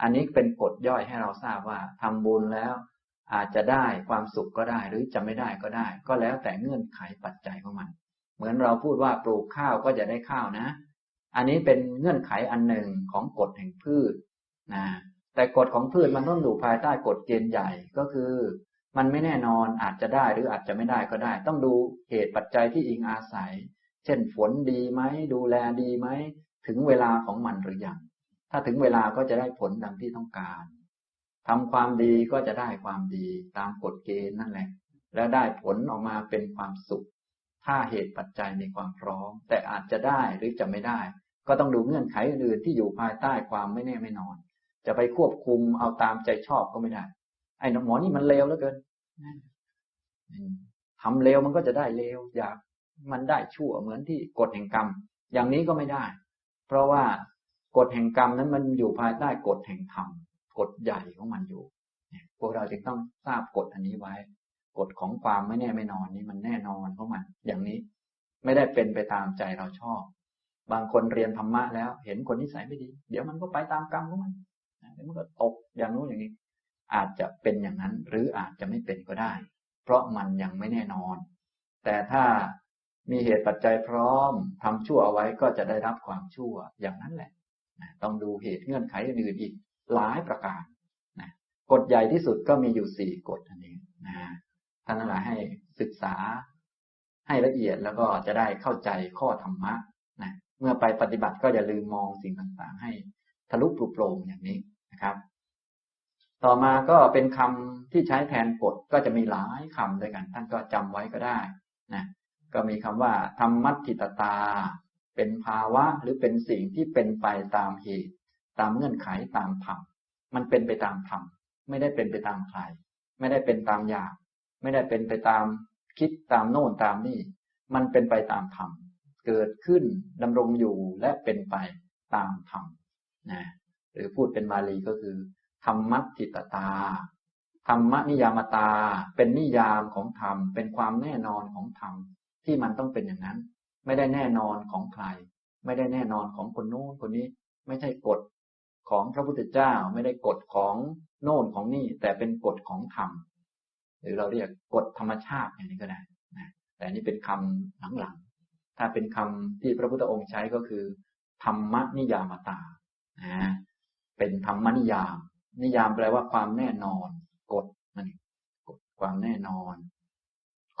อันนี้เป็นกฎย่อยให้เราทราบว่าทำบุญแล้ว อาจจะได้ความสุขก็ได้ หรือจะไม่ได้ก็ได้ ก็แล้วแต่เงื่อนไขปัจจัยของมัน เหมือนเราพูดว่าปลูกข้าวก็จะได้ข้าวนะ อันนี้เป็นเงื่อนไขอันหนึ่งของกฎแห่งพืชนะแต่กฎของพืชมันต้องอยู่ภายใต้กฎเกณฑ์ใหญ่ก็คือ มันไม่แน่นอนอาจจะได้หรืออาจจะไม่ได้ก็ได้ ต้องดูเหตุปัจจัยที่อิงอาศัย เช่นฝนดีไหมดูแลดีไหมถึงเวลาของมันหรือยัง ถ้าถึงเวลาก็จะได้ผลดังที่ต้องการทำความดีก็จะได้ความดีตามกฎเกณฑ์นั่นแหละ แล้วได้ผลออกมาเป็นความสุข ถ้าเหตุปัจจัยมีความพร้อม แต่อาจจะได้หรือจะไม่ได้ ก็ต้องดูเงื่อนไขอื่นที่อยู่ภายใต้ความไม่แน่ไม่นอน จะไปควบคุมเอาตามใจชอบก็ไม่ได้ ไอ้หมอนี่มันเลวเหลือเกินทำเลวมันก็จะได้เลวอยากมันได้ชั่วเหมือนที่กฎแห่งกรรม อย่างนี้ก็ไม่ได้ เพราะว่า กฎแห่งกรรมนั้นมันอยู่ภายใต้กฎแห่งธรรมกฎใหญ่ของมันอยู่พวกเราจึงต้องทราบกฎอันนี้ไว้ กฎของความไม่แน่ไม่นอนนี้มันแน่นอนของมัน อย่างนี้ไม่ได้เป็นไปตามใจเราชอบ บางคนเรียนธรรมะแล้ว เห็นคนนิสัยไม่ดี เดี๋ยวมันก็ไปตามกรรมของมันเดี๋ยวมันก็ตกอย่างนู้นอย่างนี้ อาจจะเป็นอย่างนั้น หรืออาจจะไม่เป็นก็ได้ เพราะมันยังไม่แน่นอน แต่ถ้ามีเหตุปัจจัยพร้อมทำชั่วเอาไว้ก็จะได้รับความชั่วอย่างนั้นแหละ ต้องดูเหตุเงื่อนไขอื่นอีกหลายประการนะกฎใหญ่ที่สุดก็มีอยู่สี่กฎอันนี้นะท่านทั้งหลายให้ศึกษาให้ละเอียดแล้วก็จะได้เข้าใจข้อธรรมะนะเมื่อไปปฏิบัติก็อย่าลืมมองสิ่งต่างๆ ให้ทะลุปลุกโปร่งอย่างนี้นะครับ ต่อมาก็เป็นคำที่ใช้แทนกฎก็จะมีหลายคำด้วยกัน ท่านก็จำไว้ก็ได้นะก็มีคำว่าธรรมัตถิตตา เป็นภาวะหรือเป็นสิ่งที่เป็นไปตามเหตุ ตามเงื่อนไขตามธรรมมันเป็นไปตามธรรมไม่ได้เป็นไปตามใคร ไม่ได้เป็นตามอยาก ไม่ได้เป็นไปตามคิดตามโน่นตามนี่ มันเป็นไปตามธรรมเกิดขึ้นดำรงอยู่และเป็นไปตามธรรมนะหรือพูดเป็นบาลีก็คือธรรมัติตตาธรรมนิยามตา เป็นนิยามของธรรม เป็นความแน่นอนของธรรมที่มันต้องเป็นอย่างนั้น ไม่ได้แน่นอนของใคร ไม่ได้แน่นอนของคนโน้นคนนี้ ไม่ใช่กฎของพระพุทธเจ้า ไม่ได้กฎของโน่นของนี่ แต่เป็นกฎของธรรมหรือเราเรียกกฎธรรมชาติอย่างนี้ก็ได้นะแต่นี่เป็นคำหลังๆถ้าเป็นคำที่พระพุทธองค์ใช้ก็คือ ธรรมนิยามตานะเป็นธรรมนิยาม นิยามแปลว่าความแน่นอน กฎนั่นกฎความแน่นอน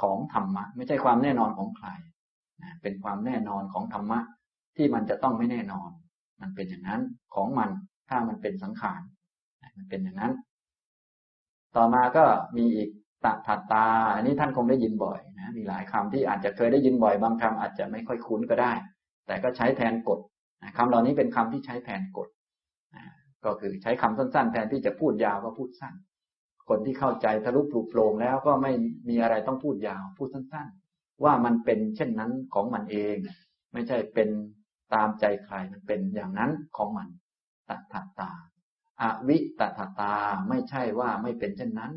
ของธรรมะ ไม่ใช่ความแน่นอนของใคร เป็นความแน่นอนของธรรมะที่มันจะต้องไม่แน่นอน มันเป็นอย่างนั้นของมันถ้ามันเป็นสังขารมันเป็นอย่างนั้น ต่อมาก็มีอีกตัดตา อันนี้ท่านคงได้ยินบ่อยนะมีหลายคำที่อาจจะเคยได้ยินบ่อย บางคำอาจจะไม่ค่อยคุ้นก็ได้ แต่ก็ใช้แทนกฎคำเหล่านี้เป็นคำที่ใช้แทนกฎก็คือใช้คำสั้น ๆ แทนที่จะพูดยาวก็พูดสั้น คนที่เข้าใจทะลุปลุกโปรงแล้วก็ไม่มีอะไรต้องพูดยาว พูดสั้น ว่ามันเป็นเช่นนั้นของมันเอง ไม่ใช่เป็นตามใจใครมันเป็นอย่างนั้นของมันตัทตาอวิตัทตาไม่ใช่ว่าไม่เป็นเช่นนั้น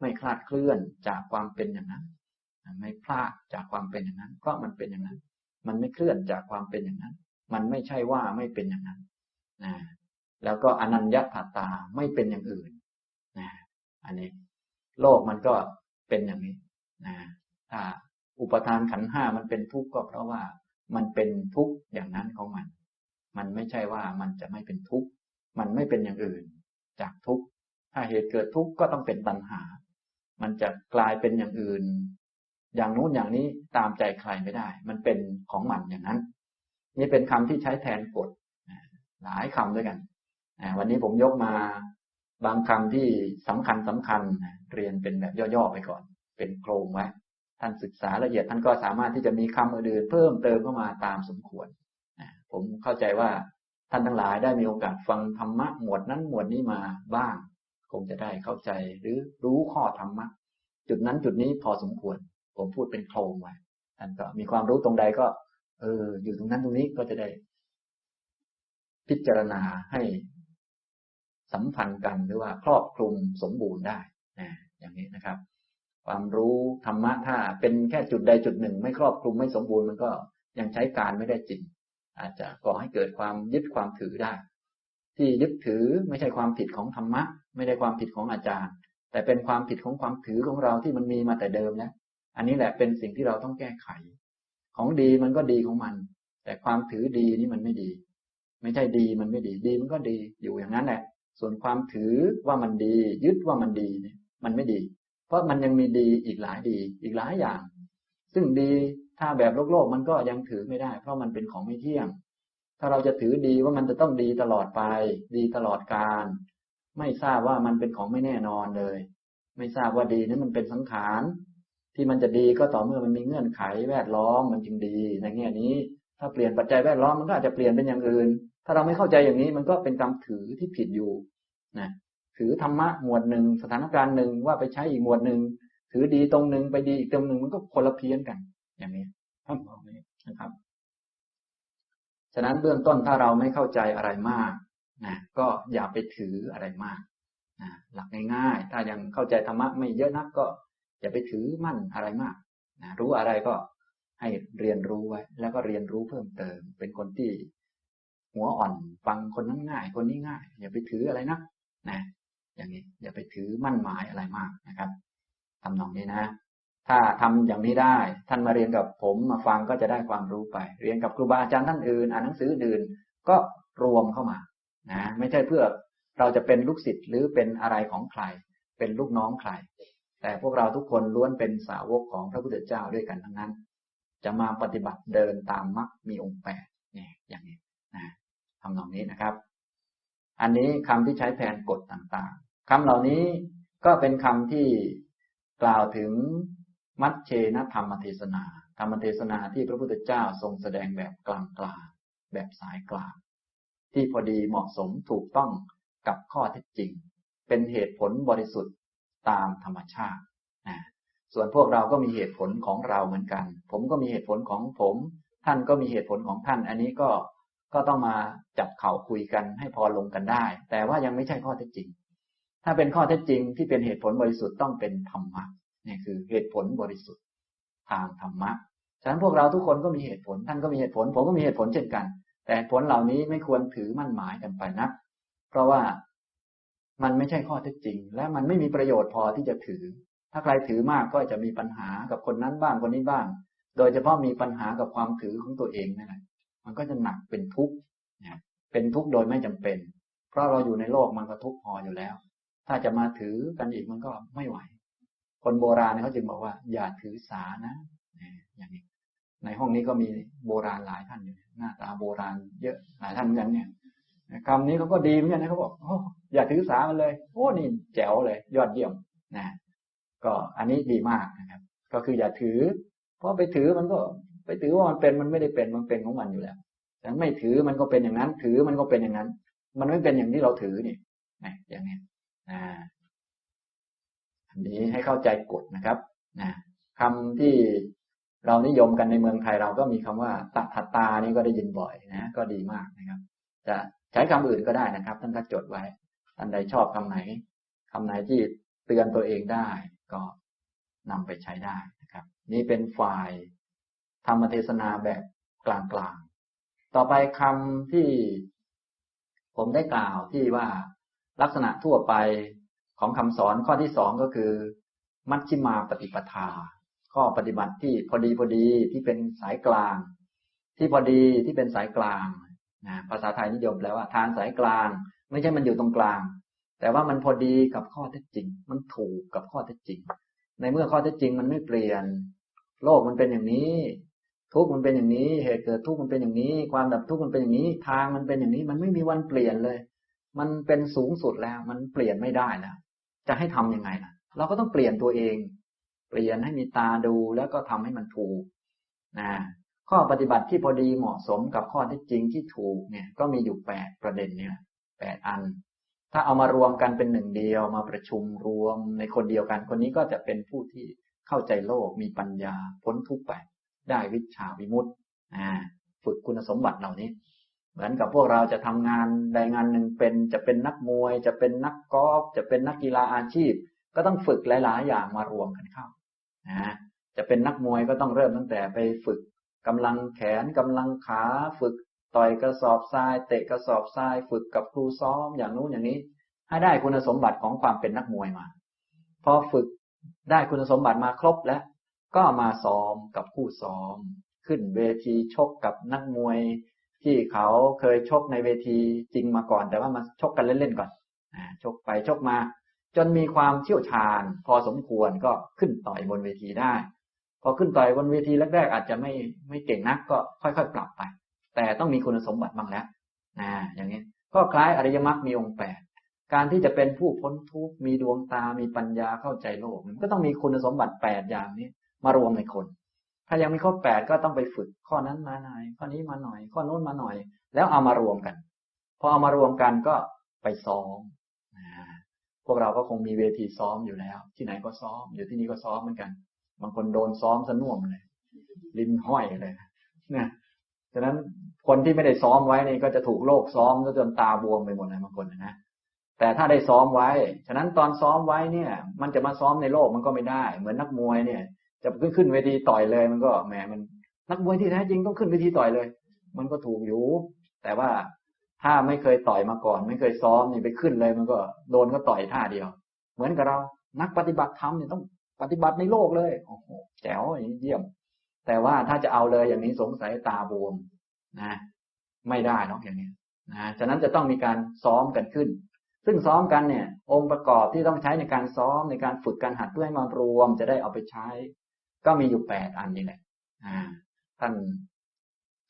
ไม่คลาดเคลื่อนจากความเป็นอย่างนั้น ไม่พลาดจากความเป็นอย่างนั้น เพราะมันเป็นอย่างนั้น มันไม่เคลื่อนจากความเป็นอย่างนั้น มันไม่ใช่ว่าไม่เป็นอย่างนั้นนะแล้วก็อนัญญาตตาไม่เป็นอย่างอื่นนะอันนี้ โลกมันก็เป็นอย่างนี้นะถ้า อุปทานขันห้ามันเป็นทุกข์ก็เพราะว่ามันเป็นทุกข์อย่างนั้นของมัน มันไม่ใช่ว่ามันจะไม่เป็นทุกข์ มันไม่เป็นอย่างอื่น จากทุกข์ ถ้าเหตุเกิดทุกข์ก็ต้องเป็นตัณหา มันจะกลายเป็นอย่างอื่น อย่างนู้นอย่างนี้ตามใจใครไม่ได้ มันเป็นของมันอย่างนั้น นี่เป็นคำที่ใช้แทนกฎหลายคำด้วยกัน วันนี้ผมยกมาบางคำที่สำคัญสำคัญเรียนเป็นแบบย่อๆไปก่อน เป็นโครงไว้ ท่านศึกษาละเอียดท่านก็สามารถที่จะมีคำอื่นเพิ่มเติมเข้ามาตามสมควร ผมเข้าใจว่าท่านทั้งหลายได้มีโอกาสฟังธรรมะหมวดนั้นหมวดนี้มาบ้าง คงจะได้เข้าใจหรือรู้ข้อธรรมะ จุดนั้นจุดนี้พอสมควร ผมพูดเป็นโครงไว้ท่านก็มีความรู้ตรงใดก็ เออ อยู่ตรงนั้นตรงนี้ก็จะได้ พิจารณาให้สัมพันธ์กันหรือว่าครอบคลุมสมบูรณ์ได้นะอย่างนี้นะครับ ความรู้ธรรมะถ้าเป็นแค่จุดใดจุดหนึ่ง ไม่ครอบคลุมไม่สมบูรณ์มันก็ยังใช้การไม่ได้จริง อาจจะก่อให้เกิดความยึดความถือได้ ที่ยึดถือไม่ใช่ความผิดของธรรมะ ไม่ได้ความผิดของอาจารย์ แต่เป็นความผิดของความถือของเราที่มันมีมาแต่เดิมแล้วอันนี้แหละเป็นสิ่งที่เราต้องแก้ไข ของดีมันก็ดีของมัน แต่ความถือดีนี่มันไม่ดี ไม่ใช่ดีมันไม่ดีดีมันก็ดีอยู่อย่างนั้นแหละส่วนความถือว่ามันดี ยึดว่ามันดีเนี่ยมันไม่ดี ราะมันยังมีดีอีกหลายดีอีกหลายอย่าง ซึ่งดีถ้าแบบโลกโลกมันก็ยังถือไม่ได้ เพราะมันเป็นของไม่เที่ยง ถ้าเราจะถือดีว่ามันจะต้องดีตลอดไป ดีตลอดการ ไม่ทราบว่ามันเป็นของไม่แน่นอนเลย ไม่ทราบว่าดีนั้นมันเป็นสังขาร ที่มันจะดีก็ต่อเมื่อมันมีเงื่อนไขแวดล้อมมันจึงดีในแง่นี้ ถ้าเปลี่ยนปัจจัยแวดล้อมมันก็อาจจะเปลี่ยนเป็นอย่างอื่น ถ้าเราไม่เข้าใจอย่างนี้มันก็เป็นกรรมถือที่ผิดอยู่นะ ถือธรรมะหมวดหนึ่งสถานการณ์หนึ่งว่าไปใช้อีกหมวดหนึ่งถือดีตรงหนึ่งไปดีอีกตรงหนึ่งมันก็คนละเพี้ยนกัน อย่างนี้ท่านบอกนี้นะครับ ฉะนั้นเบื้องต้นถ้าเราไม่เข้าใจอะไรมากนะก็อย่าไปถืออะไรมากนะหลักง่ายๆ ถ้ายังเข้าใจธรรมะไม่เยอะนักก็อย่าไปถือมั่นอะไรมากนะรู้อะไรก็ให้เรียนรู้ไว้ แล้วก็เรียนรู้เพิ่มเติม เป็นคนที่หัวอ่อนฟังคนนั้นง่าย คนนี้ง่าย อย่าไปถืออะไรนะนะ อย่างนี้ อย่าไปถือมั่นหมายอะไรมากนะครับทำนองนี้นะ ถ้าทำอย่างนี้ได้ ท่านมาเรียนกับผมมาฟังก็จะได้ความรู้ไป เรียนกับครูบาอาจารย์ท่านอื่นอ่านหนังสืออื่นก็รวมเข้ามานะไม่ใช่เพื่อเราจะเป็นลูกศิษย์หรือเป็นอะไรของใคร เป็นลูกน้องใคร แต่พวกเราทุกคนล้วนเป็นสาวกของพระพุทธเจ้าด้วยกันทั้งนั้น จะมาปฏิบัติเดินตามมรรคมีองค์แปดเนี่ยอย่างนี้นะทำนองนี้นะครับ อันนี้คำที่ใช้แทนกฎต่าง คำเหล่านี้ก็เป็นคำที่กล่าวถึงมัชเชนธรรมเทศนา ธรรมเทศนาที่พระพุทธเจ้าทรงแสดงแบบกลางๆแบบสายกลาง ที่พอดีเหมาะสมถูกต้องกับข้อเท็จจริง เป็นเหตุผลบริสุทธิ์ตามธรรมชาตินะส่วนพวกเราก็มีเหตุผลของเราเหมือนกัน ผมก็มีเหตุผลของผม ท่านก็มีเหตุผลของท่าน อันนี้ก็ก็ต้องมาจับเข่าคุยกันให้พอลงกันได้ แต่ว่ายังไม่ใช่ข้อเท็จจริง ถ้าเป็นข้อเท็จจริงที่เป็นเหตุผลบริสุทธิ์ต้องเป็นธรรมะนี่คือเหตุผลบริสุทธิ์ทางธรรมะฉะนั้นพวกเราทุกคนก็มีเหตุผลท่านก็มีเหตุผล ผมก็มีเหตุผลเช่นกัน แต่ผลเหล่านี้ไม่ควรถือมั่นหมายกันไปนะเพราะว่ามันไม่ใช่ข้อเท็จจริง และมันไม่มีประโยชน์พอที่จะถือ ถ้าใครถือมากก็จะมีปัญหากับคนนั้นบ้างคนนี้บ้าง โดยเฉพาะมีปัญหากับความถือของตัวเองนั่นแหละมันก็จะหนักเป็นทุกข์เป็นทุกข์โดยไม่จำเป็น เพราะเราอยู่ในโลกมันก็ทุกข์พออยู่แล้ว ถ้าจะมาถือกันอีกมันก็ไม่ไหว คนโบราณเขาจึงบอกว่า อย่าถือสานะอย่างนี้ ในห้องนี้ก็มีโบราณหลายท่านอยู่หน้าตาโบราณเยอะหลายท่านเหมือนกันเนี่ยคำนี้เขาก็ดีเหมือนกันนะเขาบอกโอ้อย่าถือสามันเลย โอ้นี่แจ๋วเลย ยอดเยี่ยมนะก็อันนี้ดีมากนะครับ ก็คืออย่าถือ เพราะไปถือมันก็ ไปถือว่ามันเป็นมันไม่ได้เป็นมันเป็นของมันอยู่แล้วแต่ไม่ถือมันก็เป็นอย่างนั้น ถือมันก็เป็นอย่างนั้น มันไม่เป็นอย่างที่เราถือนี่นะอย่างนี้ อันนี้ให้เข้าใจกฎนะครับนะคำที่เรานิยมกันในเมืองไทยเราก็มีคำว่าตัทตานี่ก็ได้ยินบ่อยนะ ก็ดีมากนะครับ จะใช้คำอื่นก็ได้นะครับ ท่านก็จดไว้ท่านใดชอบคำไหนคำไหนที่เตือนตัวเองได้ ก็นำไปใช้ได้นะครับ นี่เป็นฝ่ายธรรมเทศนาแบบกลางๆต่อไปคำที่ผมได้กล่าวที่ว่า ลักษณะทั่วไปของคำสอนข้อที่สองก็คือ มัชชิมาปฏิปทา ข้อปฏิบัติที่พอดีพอดีที่เป็นสายกลาง ที่พอดีที่เป็นสายกลางนะภาษาไทยนิยมแล้วว่าทางสายกลาง ไม่ใช่มันอยู่ตรงกลาง แต่ว่ามันพอดีกับข้อเท็จจริง มันถูกกับข้อเท็จจริง ในเมื่อข้อเท็จจริงมันไม่เปลี่ยน โลกมันเป็นอย่างนี้ ทุกมันเป็นอย่างนี้ เหตุเกิดทุกมันเป็นอย่างนี้ ความดับทุกมันเป็นอย่างนี้ ทางมันเป็นอย่างนี้ มันไม่มีวันเปลี่ยนเลย มันเป็นสูงสุดแล้ว มันเปลี่ยนไม่ได้แล้วจะให้ทํำยังไงล่ะ เราก็ต้องเปลี่ยนตัวเอง เปลี่ยนให้มีตาดูแล้วก็ทำให้มันถูกนะข้อปฏิบัติที่พอดีเหมาะสมกับข้อที่จริงที่ถูกเนี่ย ก็มีอยู่แปดประเด็นเนี่ยแปดอัน ถ้าเอามารวมกันเป็นหนึ่งเดียวมาประชุมรวมในคนเดียวกัน คนนี้ก็จะเป็นผู้ที่เข้าใจโลกมีปัญญาพ้นทุกข์ไป ได้วิชาวิมุตต์ฝึกคุณสมบัติเหล่านี้ เหมือนกับพวกเราจะทำงานใดงานหนึ่งเป็น จะเป็นนักมวย จะเป็นนักกอล์ฟจะเป็นนักกีฬาอาชีพ ก็ต้องฝึกหลาย ๆ อย่างมารวมกันเข้านะจะเป็นนักมวยก็ต้องเริ่มตั้งแต่ไปฝึกกำลังแขนกำลังขาฝึกต่อยกระสอบทราย เตะกระสอบทราย ฝึกกับครูซ้อมอย่างนู้นอย่างนี้ ให้ได้คุณสมบัติของความเป็นนักมวยมา พอฝึกได้คุณสมบัติมาครบแล้ว ก็มาซ้อมกับคู่ซ้อม ขึ้นเวทีชกกับนักมวย ที่เขาเคยชกในเวทีจริงมาก่อน แต่ว่ามาชกกันเล่นๆก่อนชกไปชกมา จนมีความเชี่ยวชาญ พอสมควรก็ขึ้นต่อยบนเวทีได้ พอขึ้นต่อยบนเวทีแรกๆอาจจะไม่ไม่เก่งนักก็ค่อยๆ ปรับไป แต่ต้องมีคุณสมบัติบ้างแล้วนะอย่างนี้ก็คล้ายอริยมรรคมีองค์แปดการที่จะเป็นผู้พ้นทุกข์มีดวงตามีปัญญาเข้าใจโลก มันก็ต้องมีคุณสมบัติแปดอย่างนี้ มารวมในคน ถ้ายังมีข้อแปดก็ต้องไปฝึกข้อนั้นมาหน่อยข้อนี้มาหน่อย ข้อโน้นมาหน่อย แล้วเอามารวมกันพอเอามารวมกันก็ไปซ้อมพวกเราก็คงมีเวทีซ้อมอยู่แล้ว ที่ไหนก็ซ้อม อยู่ที่นี่ก็ซ้อมเหมือนกัน บางคนโดนซ้อมสน่วมเลย ลิ้นห้อยเลยนะฉะนั้นคนที่ไม่ได้ซ้อมไว้นี่ก็จะถูกโลกซ้อมจนตาบวมไปหมดเลยบางคนนะแต่ถ้าได้ซ้อมไว้ ฉะนั้นตอนซ้อมไว้เนี่ย มันจะมาซ้อมในโลกมันก็ไม่ได้ เหมือนนักมวยเนี่ย จะขึ้นขึ้นเวทีต่อยเลยมันก็แหมมัน นักมวยที่แท้จริงต้องขึ้นเวทีต่อยเลย มันก็ถูกอยู่ แต่ว่าถ้าไม่เคยต่อยมาก่อน ไม่เคยซ้อมนี่ไปขึ้นเลย มันก็โดนก็ต่อยท่าเดียว เหมือนกับเรา นักปฏิบัติธรรมเนี่ยต้องปฏิบัติในโลกเลยโอ้โหแจ๋วอย่างเยี่ยม แต่ว่าถ้าจะเอาเลยอย่างนี้สงสัยตาบวมนะ ไม่ได้เนาะอย่างนี้นะฉะนั้นจะต้องมีการซ้อมกันขึ้น ซึ่งซ้อมกันเนี่ย องค์ประกอบที่ต้องใช้ในการซ้อมในการฝึกการหัดเพื่อให้มารวม จะได้เอาไปใช้ ก็มีอยู่แปดอันนี้แหละท่าน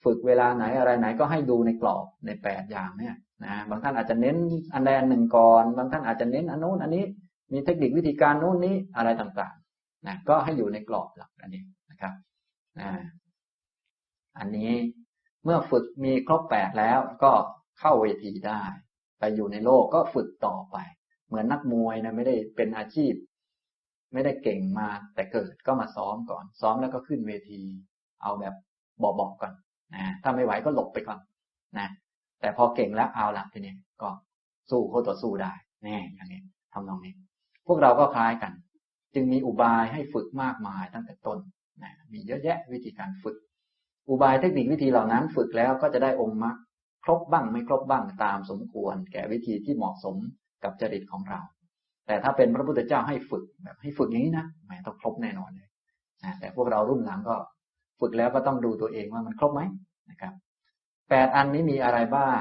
ฝึกเวลาไหนอะไรไหนก็ให้ดูในกรอบในแปดอย่างเนี่ยนะบางท่านอาจจะเน้นอันใดอันหนึ่งก่อน บางท่านอาจจะเน้นอันนู้นอันนี้ มีเทคนิควิธีการนู้นนี้อะไรต่างๆนะก็ให้อยู่ในกรอบหลักอันนี้นะครับอ่าอันนี้เมื่อฝึกมีครบแปดแล้วก็เข้าเวทีได้ ไปอยู่ในโลกก็ฝึกต่อไป เหมือนนักมวยนะไม่ได้เป็นอาชีพ ไม่ได้เก่งมาแต่เกิดก็มาซ้อมก่อน ซ้อมแล้วก็ขึ้นเวที เอาแบบบอกๆก่อนนะถ้าไม่ไหวก็หลบไปก่อนนะแต่พอเก่งแล้วเอาละทีนี้ก็สู้โคต่อสู้ได้แน่อย่างนี้ทำนองนี้ พวกเราก็คล้ายกัน จึงมีอุบายให้ฝึกมากมายตั้งแต่ต้นนะมีเยอะแยะวิธีการฝึก อุบายเทคนิควิธีเหล่านั้น ฝึกแล้วก็จะได้องค์มรรคครบบ้างไม่ครบบ้างตามสมควร แก่วิธีที่เหมาะสมกับจริตของเรา แต่ถ้าเป็นพระพุทธเจ้าให้ฝึกแบบให้ฝึกอย่างนี้นะแหมต้องครบแน่นอนเลยแต่พวกเรารุ่นหลังก็ฝึกแล้วก็ต้องดูตัวเองว่ามันครบไหมนะครับแปดอันนี้มีอะไรบ้าง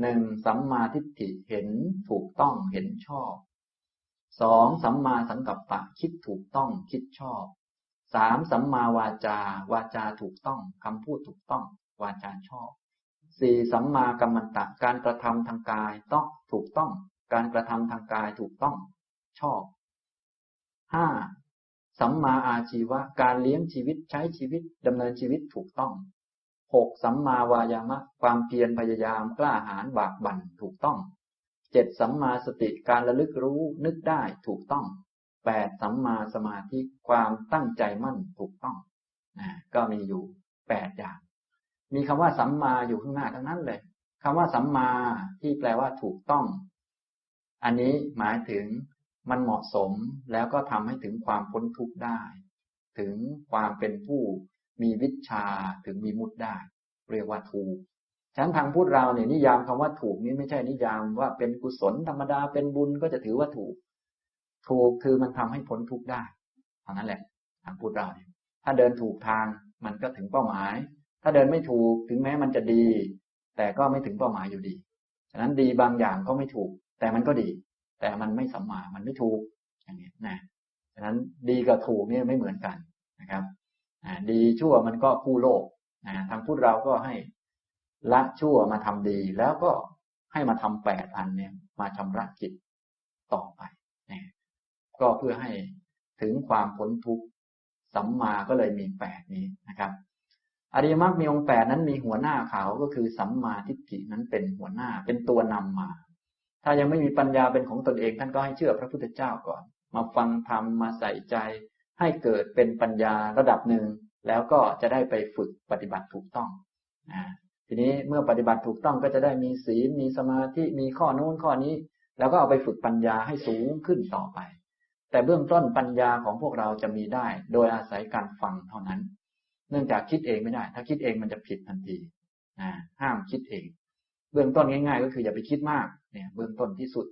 หนึ่งสัมมาทิฏฐิเห็นถูกต้องเห็นชอบสองสัมมาสังกัปปะคิดถูกต้องคิดชอบสามสัมมาวาจา วาจาถูกต้องคำพูดถูกต้อง วาจาชอบสี่สัมมากัมมันตะการกระทำทางกายต้องถูกต้อง การกระทำทางกายถูกต้อง ชอบห้าสัมมาอาชีวะ การเลี้ยงชีวิตใช้ชีวิตดำเนินชีวิตถูกต้องหกสัมมาวายามะ ความเพียรพยายามกล้าหาญบากบั่นถูกต้องเจ็ดสัมมาสติการระลึกรู้นึกได้ถูกต้องแปดสัมมาสมาธิความตั้งใจมั่นถูกต้องนะก็มีอยู่แปดอย่าง มีคำว่าสัมมาอยู่ข้างหน้าทั้งนั้นเลยคำว่าสัมมาที่แปลว่าถูกต้อง อันนี้หมายถึง มันเหมาะสมแล้วก็ทำให้ถึงความพ้นทุกข์ได้ ถึงความเป็นผู้มีวิชาถึงมีมุตได้ เรียกว่าถูกฉันทางพูดเราเนี่ยนิยามคำว่าถูกนี้ไม่ใช่นิยามว่าเป็นกุศลธรรมดาเป็นบุญก็จะถือว่าถูก ถูกคือมันทำให้พ้นทุกข์ได้เท่านั้นแหละทางพูดเราเนี่ยถ้าเดินถูกทางมันก็ถึงเป้าหมาย ถ้าเดินไม่ถูกถึงแม้มันจะดี แต่ก็ไม่ถึงเป้าหมายอยู่ดี ฉะนั้นดีบางอย่างก็ไม่ถูก แต่มันก็ดี แต่มันไม่สัมมามันไม่ถูกอย่างนี้นะฉะนั้นดีกับถูกเนี่ยไม่เหมือนกันนะครับดีชั่วมันก็คู่โลกนะทางพุทธเราก็ให้ละชั่วมาทำดี แล้วก็ให้มาทำแปดอันเนี่ยมาชำระจิตต่อไปนะก็เพื่อให้ถึงความพ้นทุกข์สัมมาก็เลยมีแปดนี้นะครับอริยมรรคมีองค์แปดนั้นมีหัวหน้าเขาก็คือสัมมาทิฏฐินั้นเป็นหัวหน้าเป็นตัวนำมา ถ้ายังไม่มีปัญญาเป็นของตนเอง ท่านก็ให้เชื่อพระพุทธเจ้าก่อน มาฟังธรรมมาใส่ใจ ให้เกิดเป็นปัญญาระดับหนึ่ง แล้วก็จะได้ไปฝึกปฏิบัติถูกต้องทีนี้เมื่อปฏิบัติถูกต้องก็จะได้มีศีลมีสมาธิมีข้อนู้นข้อนี้ แล้วก็เอาไปฝึกปัญญาให้สูงขึ้นต่อไป แต่เบื้องต้นปัญญาของพวกเราจะมีได้ โดยอาศัยการฟังเท่านั้น เนื่องจากคิดเองไม่ได้ ถ้าคิดเองมันจะผิดทันทีห้ามคิดเอง เบื้องต้นง่าย ๆ ก็คืออย่าไปคิดมากเนี่ยเบื้องต้นที่สุด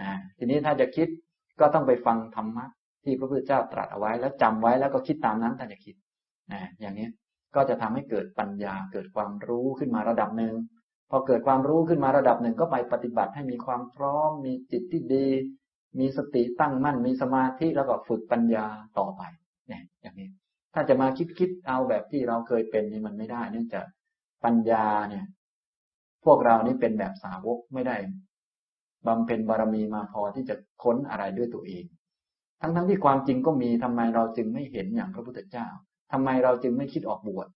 นะทีนี้ถ้าจะคิดก็ต้องไปฟังธรรมะที่พระพุทธเจ้าตรัสเอาไว้แล้วจำไว้แล้วก็คิดตามนั้นถ้าจะคิดนะอย่างนี้ก็จะทำให้เกิดปัญญาเกิดความรู้ขึ้นมาระดับหนึ่งพอเกิดความรู้ขึ้นมาระดับหนึ่งก็ไปปฏิบัติให้มีความพร้อม มีจิตที่ดี มีสติตั้งมั่น มีสมาธิแล้วก็ฝึกปัญญาต่อไปเนี่ยอย่างนี้ ถ้าจะมาคิดคิดเอาแบบที่เราเคยเป็นนี่มันไม่ได้ เนื่องจากปัญญาเนี่ย พวกเรานี่เป็นแบบสาวกไม่ได้บำเพ็ญบารมีมาพอที่จะค้นอะไรด้วยตัวเอง ทั้งๆทที่ความจริงก็มีทำไมเราจึงไม่เห็นอย่างพระพุทธเจ้าทำไมเราจึงไม่คิดออกบวช